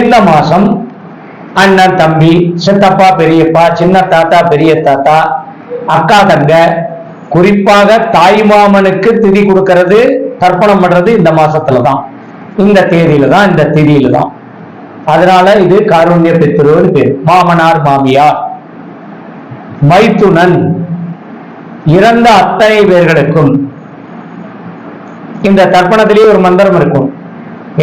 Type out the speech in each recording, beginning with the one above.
இந்த மாசம் அண்ணன் தம்பி சித்தப்பா பெரியப்பா சின்ன தாத்தா பெரிய தாத்தா அக்கா தங்க குறிப்பாக தாய் மாமனுக்கு திதி கொடுக்கறது தர்ப்பணம் பண்றது இந்த மாசத்துல தான் இந்த தேதியில தான் இந்த திதியில தான் அதனால இது காருண்ய பித்ருன்னு பேர். மாமனார் மாமியார். மைத்துனன். இறந்த அத்தனை பேர்களுக்கும் இந்த தர்ப்பணத்திலேயே ஒரு மந்திரம் இருக்கும்.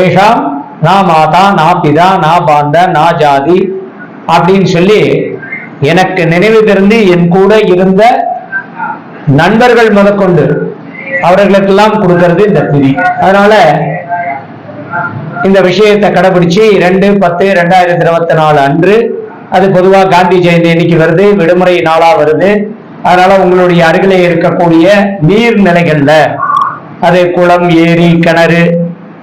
ஏஷாம் நா மாதா நான் பிதா நான் பாந்த நா ஜாதி அப்படின்னு சொல்லி எனக்கு நினைவு தெரிந்து என் கூட இருந்த நண்பர்கள் முதற்கொண்டு அவர்களுக்கெல்லாம் கொடுக்கறது இந்த பிரி அதனால இந்த விஷயத்தை கடைபிடிச்சு ரெண்டு பத்து ரெண்டாயிரத்தி இருபத்தி நாலு அன்று அது பொதுவாக காந்தி ஜெயந்தி இன்னைக்கு வருது விடுமுறை நாளா வருது. அதனால உங்களுடைய அருகிலே இருக்கக்கூடிய நீர்நிலைகள்ல அது குளம் ஏரி கிணறு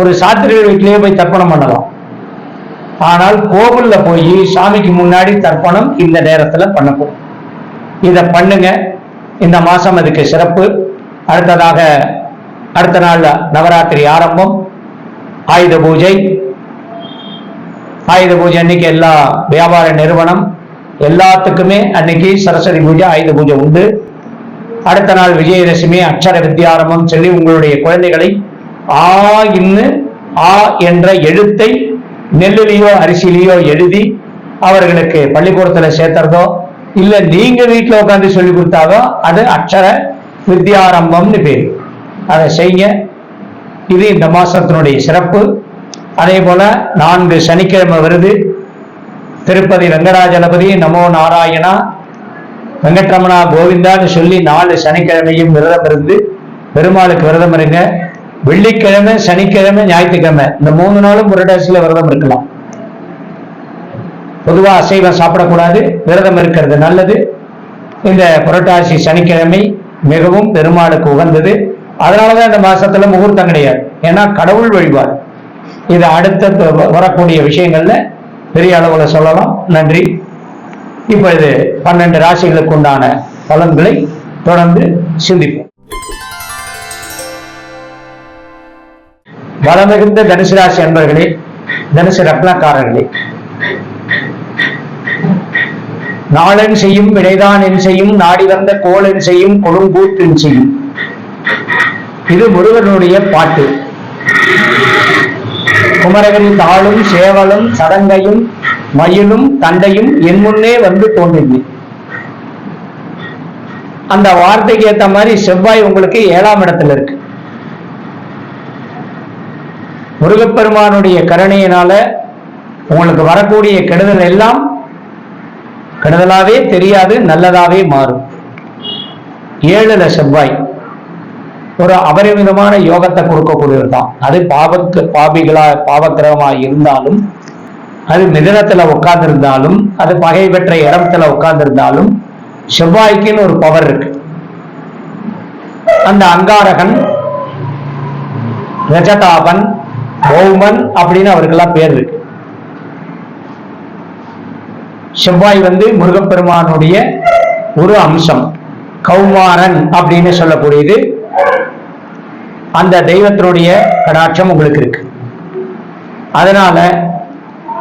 ஒரு சாத்திரிகள் வீட்டிலேயே போய் தர்ப்பணம் பண்ணலாம். ஆனால் கோவில்ல போய் சாமிக்கு முன்னாடி தர்ப்பணம் இந்த நேரத்துல பண்ணணும் இத பண்ணுங்க. இந்த மாசம் அதுக்கு சிறப்பு. அடுத்ததாக அடுத்த நாள் நவராத்திரி ஆரம்பம். ஆயுத பூஜை. ஆயுத பூஜை அன்னைக்கு எல்லா வியாபார நிறுவனம் எல்லாத்துக்குமே அன்னைக்கு சரஸ்வதி பூஜை ஆயுத பூஜை உண்டு. அடுத்த நாள் விஜயதசமி அக்ஷர வித்தியாரம்பம் சொல்லி உங்களுடைய குழந்தைகளை ஆ இன்னு ஆ என்ற எழுத்தை நெல்லுலேயோ அரிசியிலேயோ எழுதி அவர்களுக்கு பள்ளிக்கூடத்துல சேர்த்துறதோ இல்ல நீங்க வீட்டுல உட்காந்து சொல்லி கொடுத்தாதோ அது அக்ஷர வித்யாரம்பம்னு பேர். அதை செய்ய இது இந்த மாசத்தினுடைய சிறப்பு. அதே போல நான்கு சனிக்கிழமை வருது. திருப்பதி வெங்கடாஜலபதி நமோ நாராயணா வெங்கட்ரமணா கோவிந்தான்னு சொல்லி நாலு சனிக்கிழமையும் விரதம் இருந்து பெருமாளுக்கு விரதம் இருங்க. வெள்ளிக்கிழமை சனிக்கிழமை ஞாயிற்றுக்கிழமை. இந்த மூணு நாளும் புரட்டாசியில விரதம் இருக்கலாம். பொதுவாக அசைவம் சாப்பிடக்கூடாது விரதம் இருக்கிறது நல்லது. இந்த புரட்டாசி சனிக்கிழமை மிகவும் பெருமாளுக்கு உகந்தது. அதனாலதான் இந்த மாசத்துல முகூர்த்தம் கிடையாது. ஏன்னா கடவுள் வழிபாடு. இது அடுத்த வரக்கூடிய விஷயங்கள்ல பெரிய அளவுல சொல்லலாம். நன்றி. இப்பொழுது பன்னெண்டு ராசிகளுக்கு உண்டான பலன்களை தொடர்ந்து சிந்திப்போம். வளமிகுந்த தனுசு ராசி அன்பர்களே தனுசு ரத்னக்காரர்களே. நாளன் செய்யும் விடைதான் என் செய்யும் நாடி வந்த கோளன் செய்யும் கொடுங்கூற்றின் செய்யும். இது முருகனுடைய பாட்டு. குமரகன் தாளும் சேவலும் சடங்கையும் மயிலும் தண்டையும் என் முன்னே வந்து தோன்றினி. அந்த வார்த்தைக்கு ஏத்த மாதிரி செவ்வாய் உங்களுக்கு ஏழாம் இடத்துல இருக்கு. முருகப்பெருமானுடைய கருணையினால உங்களுக்கு வரக்கூடிய கெடுதல் எல்லாம் கெடுதலாவே தெரியாது நல்லதாவே மாறும். ஏழுல செவ்வாய் ஒரு அபரிமிதமான யோகத்தை கொடுக்கக்கூடியது தான். அது பாவக்கு பாபிகளா பாவக்கிரகமா இருந்தாலும் அது மிதனத்துல உட்கார்ந்திருந்தாலும் அது பகை பெற்ற இடத்துல உட்கார்ந்திருந்தாலும் செவ்வாய்க்குன்னு ஒரு பவர் இருக்கு. அந்த அங்காரகன் ரஜதாபன் பௌமன் அப்படின்னு அவருக்கெல்லாம் பேர் இருக்கு. செவ்வாய் வந்து முருகப்பெருமானுடைய ஒரு அம்சம். கௌமாரன் அப்படின்னு சொல்லக்கூடியது. அந்த தெய்வத்தினுடைய கடாட்சம் உங்களுக்கு இருக்கு. அதனால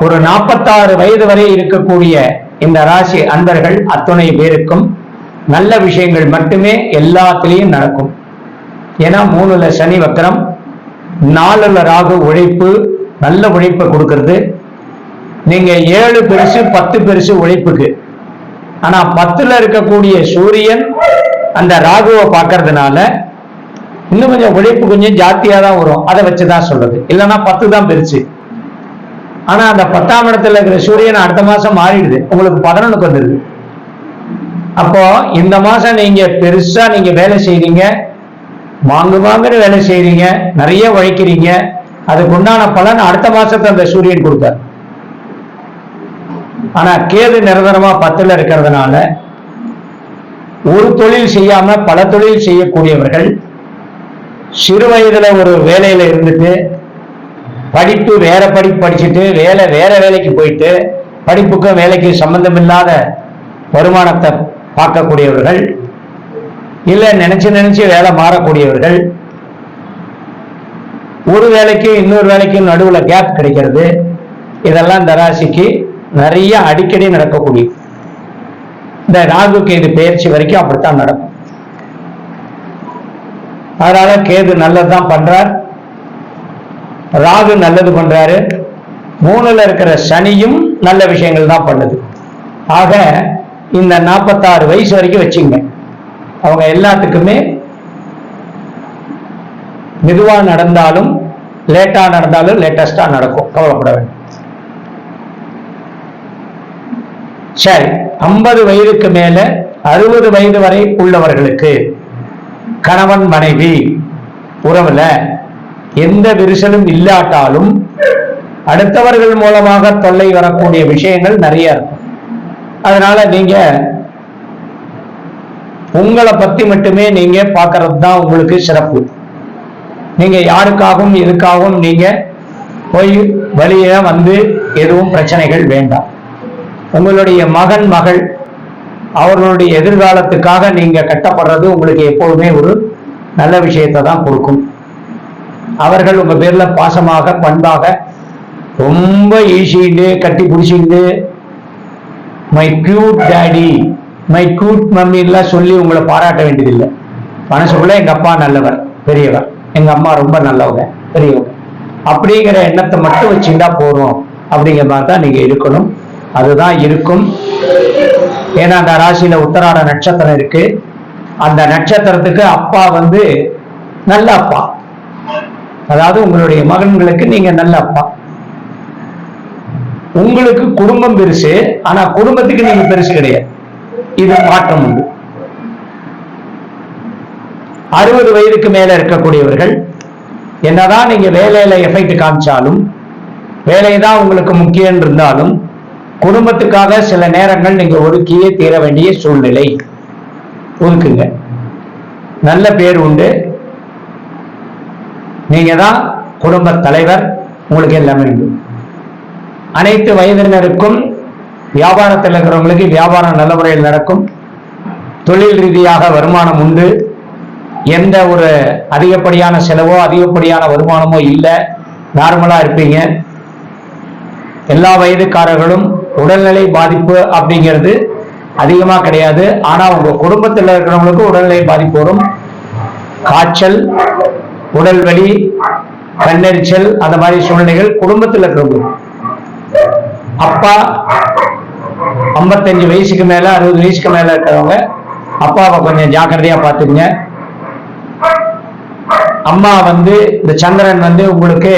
ஒரு நாற்பத்தாறு வயது வரை இருக்கக்கூடிய இந்த ராசி அன்பர்கள் அத்துணை பேருக்கும் நல்ல விஷயங்கள் மட்டுமே எல்லாத்திலையும் நடக்கும். ஏன்னா மூணுல சனி வக்கரம் நாலுல ராகு உழைப்பு நல்ல உழைப்பை கொடுக்கறது. நீங்க ஏழு பெருசு பத்து பெருசு உழைப்புக்கு. ஆனா பத்துல இருக்கக்கூடிய சூரியன் அந்த ராகுவை பார்க்கறதுனால இன்னும் கொஞ்சம் உழைப்பு கொஞ்சம் ஜாஸ்தியா தான் வரும். அதை வச்சுதான் சொல்றது. இல்லைன்னா பத்து தான் பெருசு. ஆனா அந்த பத்தாம் இடத்துல இருக்கிற சூரியன் அடுத்த மாசம் மாறிடுது. உங்களுக்கு பதினொன்னுக்கு வந்துடுது. அப்போ இந்த மாசம் நீங்க பெருசா நீங்க வேலை செய்றீங்க. வாங்கு வாங்குற வேலை செய்றீங்க நிறைய உழைக்கிறீங்க அதுக்கு உண்டான பலன் அடுத்த மாசத்தை அந்த சூரியன் கொடுத்தார். ஆனா கேது நிரந்தரமா பத்துல இருக்கிறதுனால ஒரு தொழில் செய்யாம பல தொழில் செய்யக்கூடியவர்கள் சிறு வயதுல ஒரு வேலையில இருந்துட்டு படிப்பு வேற படிப்பு படிச்சுட்டு வேலை வேற வேலைக்கு போயிட்டு படிப்புக்கும் வேலைக்கும் சம்பந்தமில்லாத வருமானத்தை பார்க்கக்கூடியவர்கள் இல்ல நினைச்சு நினைச்சு வேலை மாறக்கூடியவர்கள் ஒரு வேலைக்கும் இன்னொரு வேலைக்கும் நடுவுல கேப் கிடைக்கிறது. இதெல்லாம் இந்த ராசிக்கு நிறைய அடிக்கடி நடக்கக்கூடிய இந்த ராகு கேது பயிற்சி வரைக்கும் அப்படித்தான் நடக்கும். அதனால கேது நல்லதுதான் பண்றார். ராகு நல்லது பண்றாரு. மூணுல இருக்கிற சனியும் நல்ல விஷயங்கள் தான் பண்ணுது. ஆக இந்த நாற்பத்தாறு வயசு வரைக்கும் வச்சுங்க. அவங்க எல்லாத்துக்குமே மெதுவா நடந்தாலும் லேட்டா நடந்தாலும் லேட்டஸ்டா நடக்கும். கவலைப்பட வேண்டும். சரி ஐம்பது வயதுக்கு மேல அறுபது வயது வரை உள்ளவர்களுக்கு கணவன் மனைவி உறவுல எந்த விரிசலும் இல்லாட்டாலும் அடுத்தவர்கள் மூலமாக தொல்லை வரக்கூடிய விஷயங்கள் நிறைய இருக்கும். அதனால நீங்க உங்களை பத்தி மட்டுமே நீங்க பார்க்கறது தான் உங்களுக்கு சிறப்பு. நீங்க யாருக்காகவும் எதுக்காகவும் நீங்க போய் வழிய வந்து எதுவும் பிரச்சனைகள் வேண்டாம். உங்களுடைய மகன் மகள் அவர்களுடைய எதிர்காலத்துக்காக நீங்க கட்டப்படுறது உங்களுக்கு எப்போதுமே ஒரு நல்ல விஷயத்தை தான் கொடுக்கும். அவர்கள் உங்க பேர்ல பாசமாக பண்பாக ரொம்ப ஈஸிண்டு கட்டி பிடிச்சிட்டு my cute daddy my good mummy எல்லாம் சொல்லி உங்களை பாராட்ட வேண்டியதில்லை. மனசுக்குள்ள எங்க அப்பா நல்லவர் பெரியவர். எங்க அம்மா ரொம்ப நல்லவங்க பெரியவங்க. அப்படிங்கிற எண்ணத்தை மட்டும் வச்சுட்டா போறோம் அப்படிங்கிற மாதிரி தான் நீங்க இருக்கணும். அதுதான் இருக்கும். ஏன்னா அந்த ராசியில உத்தராட நட்சத்திரம் இருக்கு. அந்த நட்சத்திரத்துக்கு அப்பா வந்து நல்ல அப்பா. அதாவது உங்களுடைய மகன்களுக்கு நீங்க நல்ல அப்பா. உங்களுக்கு குடும்பம் பெருசு ஆனா குடும்பத்துக்கு நீங்க பெருசு கிடையாது. இது மாற்றம் உண்டு. அறுபது வயதுக்கு மேல இருக்கக்கூடியவர்கள் என்னதான் நீங்க வேலையில எஃபெக்ட் காமிச்சாலும் வேலை தான் உங்களுக்கு முக்கியம் இருந்தாலும் குடும்பத்துக்காக சில நேரங்கள் நீங்க ஒதுக்கியே தீர வேண்டிய சூழ்நிலை. ஒதுக்குங்க. நல்ல பேர் உண்டு. நீங்க தான் குடும்ப தலைவர் உங்களுக்கு எல்லாமே உண்டு அனைத்து வயதினருக்கும் வியாபாரத்தில் இருக்கிறவங்களுக்கு வியாபாரம் நல்ல முறையில் நடக்கும். தொழில் ரீதியாக வருமானம் உண்டு. எந்த ஒரு அதிகப்படியான செலவோ அதிகப்படியான வருமானமோ இல்லை. நார்மலாக இருப்பீங்க. எல்லா வயதுக்காரர்களும் உடல்நிலை பாதிப்பு அப்படிங்கிறது அதிகமாக கிடையாது. ஆனால் உங்கள் குடும்பத்தில் இருக்கிறவங்களுக்கு உடல்நிலை பாதிப்பு வரும். காய்ச்சல் உடல் வலி கண்ணெரிச்சல் அந்த மாதிரி சூழ்நிலைகள் குடும்பத்தில் இருக்கிறவங்க அப்பா ஐம்பத்தஞ்சு வயசுக்கு மேல அறுபது வயசுக்கு மேல இருக்கிறவங்க அப்பாவை கொஞ்சம் ஜாக்கிரதையா பார்த்துக்குங்க. அம்மா வந்து இந்த சந்திரன் வந்து உங்களுக்கு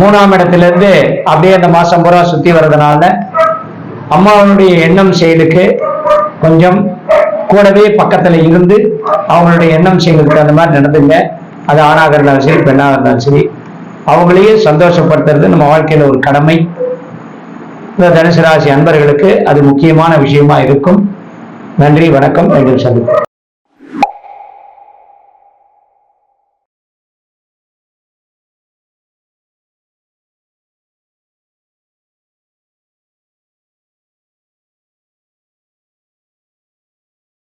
மூணாம் இடத்துல இருந்து அப்படியே அந்த மாசம் பூரா சுத்தி வர்றதுனால அம்மாவுடைய எண்ணம் செயலுக்கு கொஞ்சம் கூடவே பக்கத்துல இருந்து அவங்களுடைய எண்ணம் செயலுக்கு அந்த மாதிரி நடந்துங்க. அது ஆணாக இருந்தாலும் சரி பெண்ணாக இருந்தாலும் சரி அவங்களையே சந்தோஷப்படுத்துறது நம்ம வாழ்க்கையில ஒரு கடமை. இந்த தனுசு ராசி அன்பர்களுக்கு அது முக்கியமான விஷயமா இருக்கும். நன்றி வணக்கம் மீண்டும் சந்திப்போம்